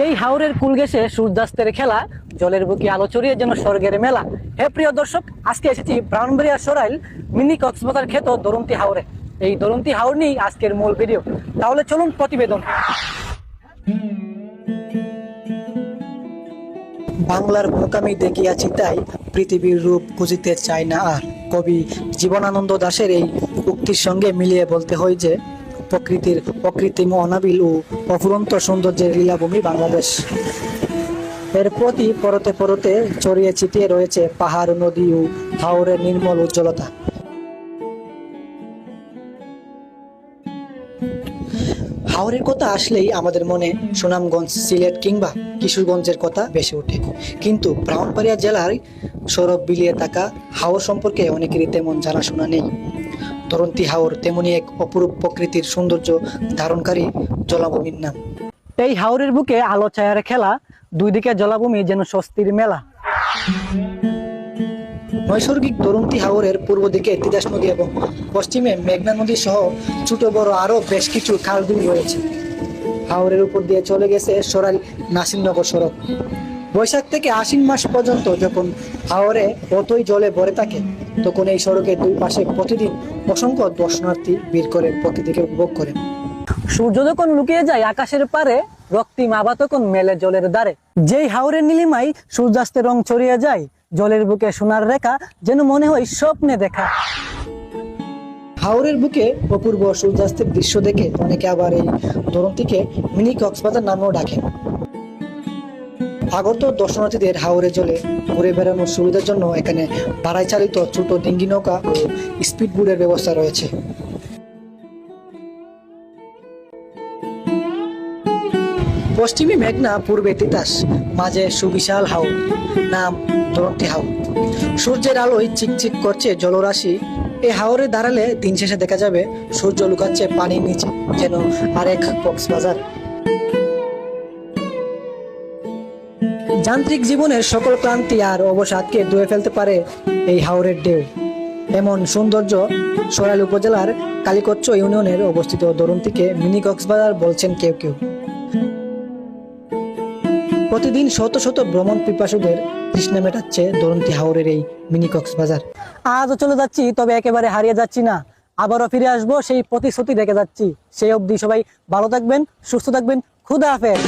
যেই হাওরের কুল গেছে, সূর্যাস্তের খেলা, জলের বুকে আলো চড়িয়ে যেন স্বর্গের মেলা। হে প্রিয় দর্শক, আজকে এসেছি ব্রাউনবেরিয়া সরাইল মিনি কক্সবাজার খেত দরন্তি হাওরে। এই দরন্তি হাওর নিয়েই আজকের মূল ভিডিও। তাহলে চলুন প্রতিবেদন। বাংলার মোকামি দেখিয়াছি তাই পৃথিবীর রূপ খুঁজিতে চায় না আর। কবি জীবনানন্দ দাশের এই উক্তির সঙ্গে মিলিয়ে বলতে হয় যে প্রকৃতির অকৃত্রিম অনাবিল ও অফুরন্ত সৌন্দর্যের লীলাভূমি বাংলাদেশ। এর প্রতি পরতে পরতে ছড়িয়ে ছিটিয়ে রয়েছে পাহাড়, নদী ও হাওরের নির্মল উজ্জ্বলতা। হাওরের কথা আসলেই আমাদের মনে সুনামগঞ্জ, সিলেট কিংবা কিশোরগঞ্জের কথা বেশি ওঠে। কিন্তু ব্রাহ্মণবাড়িয়া জেলার সৌরভ বিলিয়ে থাকা হাওর সম্পর্কে অনেকেরই তেমন জানাশোনা নেই। তরন্তি হাওর তেমনি এক অপরূপ প্রকৃতির সৌন্দর্য ধারণকারী জলাভূমির নাম। এই হাওরের বুকে আলো ছায়ার খেলা দুই দিকে জলাভূমি যেন স্বস্তির মেলা। নৈসর্গিক দরন্তি হাওরের পূর্ব দিকে তিতাস নদী এবং পশ্চিমে মেঘনা নদী সহ ছোট বড় আরও বেশ কিছু খাল বিল রয়েছে। হাওরের উপর দিয়ে চলে গেছে সরাইল নাসিরনগর সড়ক। বৈশাখ থেকে আশ্বিন মাস পর্যন্ত যখন হাওরে অতই জলে ভরে থাকে তখন এই সড়কের দুই পাশে প্রতিদিন অসংখ্য দর্শনার্থী ভিড় করে প্রকৃতিকে উপভোগ করেন। সূর্য যখন লুকিয়ে যায় আকাশের পারে রক্তিম আভা তখন মেলে জলের দ্বারে। যেই হাওরের নীলিমাই সূর্যাস্তের রং ছড়িয়ে যায় জলের বুকে সোনার রেখা যেন মনে হয় স্বপ্নে দেখা। হাওরের বুকে অপূর্ব সূর্যাস্তের দৃশ্য দেখে অনেকে আবার এই দরন্তিকে মিনি কক্সবাজার নামেও ডাকেন। আগত দর্শনার্থীদের হাওরে জলে ঘুরে বেড়ানোর সুবিধার জন্য এখানে ভাড়ায় চালিত ছোট ডিঙ্গি নৌকা ও স্পিড বোর্ডের ব্যবস্থা রয়েছে। পশ্চিমী মেঘনা, পূর্বে তিতাস, মাঝে সুবিশাল হাও নাম দরন্তি হাও সূর্যের আলোয় চিকচিক করছে জলরাশি। এই হাওরে দাঁড়ালে দিন শেষে দেখা যাবে সূর্য লুকাচ্ছে পানির নিচে, যেন আরেক কক্সবাজার। যান্ত্রিক জীবনের সকল ক্লান্তি আর অবসাদকে ধুয়ে ফেলতে পারে এই হাওরের ঢেউ। এমন সৌন্দর্য সরাইল উপজেলার কালীকচ্ছ ইউনিয়নের অবস্থিত দরন্তিকে মিনি কক্সবাজার বলছেন কেউ কেউ। প্রতিদিন শত শত ভ্রমণ পিপাসুদের তৃষ্ণা মেটাচ্ছে দরন্তি হাওরের এই মিনি কক্সবাজার। আজও চলে যাচ্ছি, তবে একেবারে হারিয়ে যাচ্ছি না। আবারও ফিরে আসব সেই প্রতিশ্রুতি রেখে যাচ্ছি। সেই অবধি সবাই ভালো থাকবেন, সুস্থ থাকবেন। খুদা হাফেজ।